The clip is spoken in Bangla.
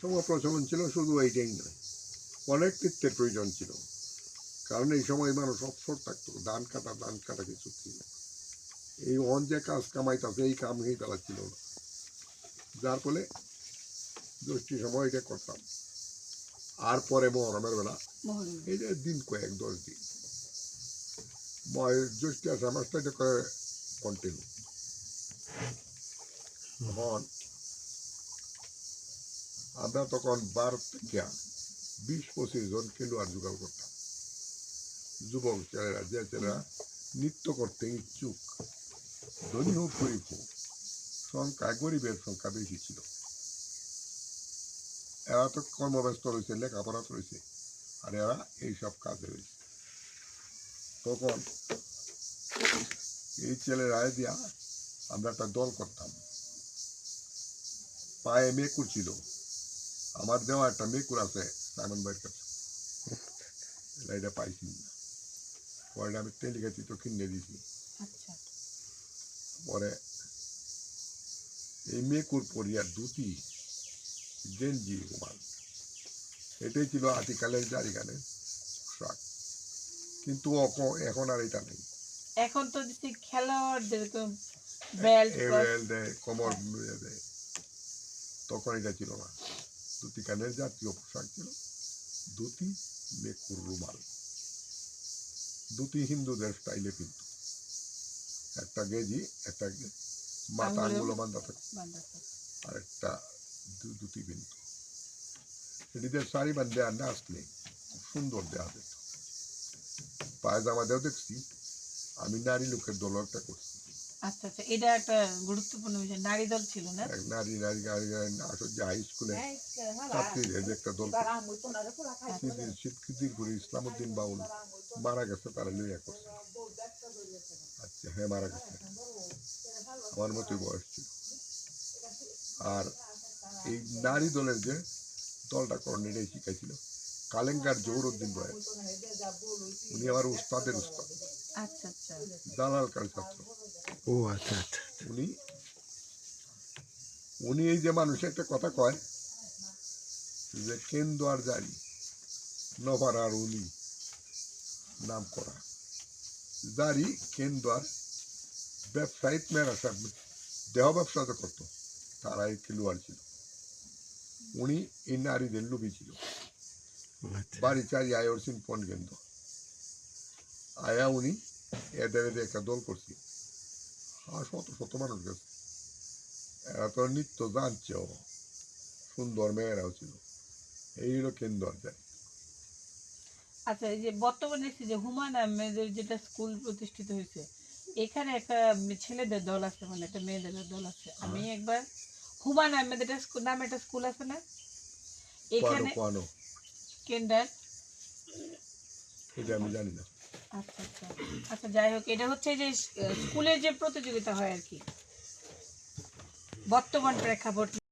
সময় প্রচলন ছিল শুধু এইটাই নয় অনেক নৃত্যের প্রয়োজন ছিল। কারণ এই সময় মানুষ অবসর থাকতো ধান কাটা ধান কাটা কিছু ছিল। এই অন যে কাজ কামাইতাছে এই কাম এই বেলা ছিল না। যার ফলে দশটি সময় এটা করতাম। আর পরে মহরমের বেলা এই যে দিন কয়েক দশ দিন। ময়- জ্যৈষ্ঠ আষাঢ় মাসটা এটা করে কন্টিনিউ তখন আমরা তখন বারো থেকে বিশ পঁচিশ জন খেলোয়াড় জোগাড় করতাম। যুবক ছেলেরা, যে ছেলেরা নৃত্য করতে ইচ্ছুক, ধনী হোক, গরিব হোক সংখ্যা গরিবের সংখ্যা বেশি ছিল। এরা তো কর্মব্যস্ত রয়েছে, লেখাপড়া রয়েছে আর এরা এইসব কাজে রয়েছে। তখন এই ছেলেরা দিয়া আমরা একটা দল করতাম। পায়ে মেকুর ছিল। আমার দেওয়া একটা মেকুর আছে সাইমন ভাইয়ের কাছে এটা- পাইছি। পরে আমি টেলিকাতি তো কিনে দিয়েছি আচ্ছা। পরে এই মেকুর পরিয়া ধুতি গেঞ্জি রুমাল এটাই ছিল আতিকালের জারিকালের পোশাক কিন্তু এখন আর এটা নেই। এখন তো দেখছি খেলোয়াড়দের তো বেল্ট দেয় কমর ইয়ে দেয়। তখন এটা ছিল না। ধুতি কানের জাতীয় পোশাক ছিল ধুতি মেকুর রুমাল ধুতি হিন্দুদের স্টাইলে কিন্তু। একটা গেজি একটা মাথা আঙ্গুলে- বান্ধা থাকে। আর একটা দুটি বিন্দু। এটিতে শাড়ি বান্ধে আর না আসলে খুব সুন্দর দেওয়া যেত। পায়জামা দেও দেখছি আমি নারী লোকের দল একটা করছি। আচ্ছা আচ্ছা এটা একটা গুরুত্বপূর্ণ বিষয়। নারী দল ছিল না? নারী নারী নারী আসলে হাই স্কুলে ছাত্রীদের একটা দল। সিদ্দির ইসলামউদ্দিন বাউল মারা গেছে তারা লইয়া করছে। আচ্ছা হ্যাঁ মারা গেছে। আমার মতোই বয়স ছিল। আর এই নারী দলের যে দলটা করেন এটাই শিখাইছিল। কালেঙ্গার জহুরুদ্দিন রয় উনি আমার উস্তাদের উস্তাদ। আচ্ছা আচ্ছা। জালাল কার ছাত্র? ও আচ্ছা আচ্ছা উনি উনি এই যে মানুষ একটা কথা কয় যে কেন্দ্র আর জারি নভার আর উনি নাম করা। জারি কেন্দ্র আর ব্যবসায়িক মেয়েরা দেহ ব্যবসা তো করতো তারা এই খেলোয়াড় ছিল। উনি এই নারীদের লোভী ছিল। আচ্ছা। বাড়ি চারি আয়োর সিং পন কেন্দ্র আয়া উনি এদের একটা দল করছি। আর শত শত মানুষ গেছে এরা তো নৃত্য জানছেও সুন্দর মেয়েরাও ছিল। এই হলো কেন্দ্র যায় আচ্ছা এই যে বর্তমানে যে হুমায়ুন আহমেদের যেটা স্কুল প্রতিষ্ঠিত হয়েছে এখানে একটা ছেলেদের দল আছে মানে একটা মেয়েদের দল আছে। আমি একবার হুমায়ুন আহমেদ একটা স্কুল নামে একটা স্কুল আছে না? এখানে কেন্দ্র এটা আমি জানি না। আচ্ছা আচ্ছা। আচ্ছা যাই হোক, এটা হচ্ছে যে স্কুলের যে প্রতিযোগিতা হয় আর কি। বর্তমান প্রেক্ষাপট